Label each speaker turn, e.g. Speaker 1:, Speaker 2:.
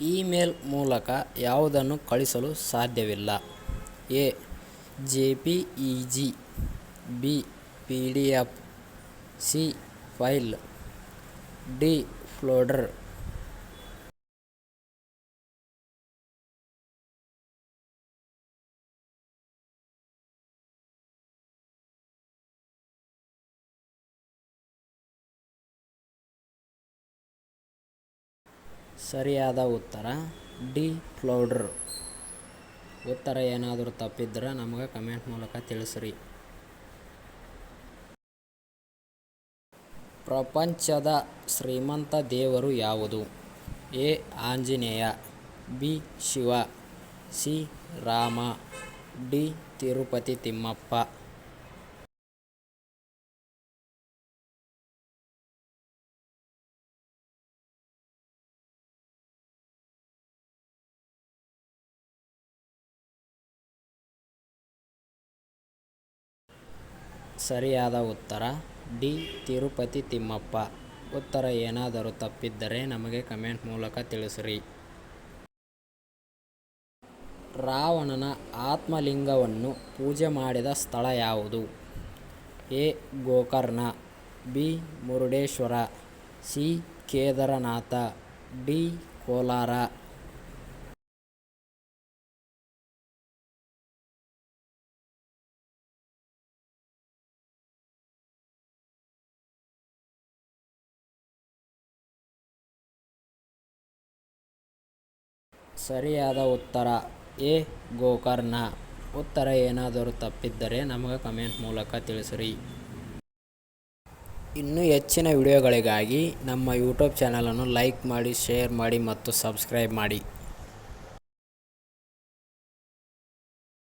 Speaker 1: Email ಮೂಲಕ ಯಾವುದನ್ನು ಕಳಿಸಲು ಸಾಧ್ಯವಿಲ್ಲ. A, J P E G, B, P D F, C file, D, folder ಸರಿಯಾದ ಉತ್ತರ. ಡಿ. ಫ್ಲೌಡ್ರ್. ಉತ್ತರ ಏನಾದರೂ ತಪ್ಪಿದ್ರೆ ನಮಗೆ ಕಮೆಂಟ್ ಮೂಲಕ ತಿಳಿಸ್ರಿ. ಪ್ರಪಂಚದ ಶ್ರೀಮಂತ ದೇವರು ಯಾವುದು? A. Anjaneya, B. Shiva, C. Rama, D. Tirupati Timmappa. ಸರಿಯಾದ ಉತ್ತರ. ಡಿ. ತಿರುಪತಿ ತಿಮ್ಮಪ್ಪ. ಉತ್ತರ ಏನಾದರೂ ತಪ್ಪಿದ್ದರೆ ನಮಗೆ ಕಮೆಂಟ್ ಮೂಲಕ ತಿಳಿಸ್ರಿ. ರಾವಣನ ಆತ್ಮಲಿಂಗವನ್ನು ಪೂಜೆ ಮಾಡಿದ ಸ್ಥಳ ಯಾವುದು? A. Gokarna, B. Murudeshwar, C. Kedarnath, D. Kolar. ಸರಿಯಾದ ಉತ್ತರ. ಎ ಗೋಕರ್ಣ. ಉತ್ತರ ಏನಾದರೂ ತಪ್ಪಿದ್ದರೆ ನಮಗೆ ಕಮೆಂಟ್ ಮೂಲಕ ತಿಳಿಸ್ರಿ. ಇನ್ನೂ ಹೆಚ್ಚಿನ ವಿಡಿಯೋಗಳಿಗಾಗಿ ನಮ್ಮ ಯೂಟ್ಯೂಬ್ ಚಾನಲನ್ನು ಲೈಕ್ ಮಾಡಿ, ಶೇರ್ ಮಾಡಿ ಮತ್ತು ಸಬ್ಸ್ಕ್ರೈಬ್ ಮಾಡಿ.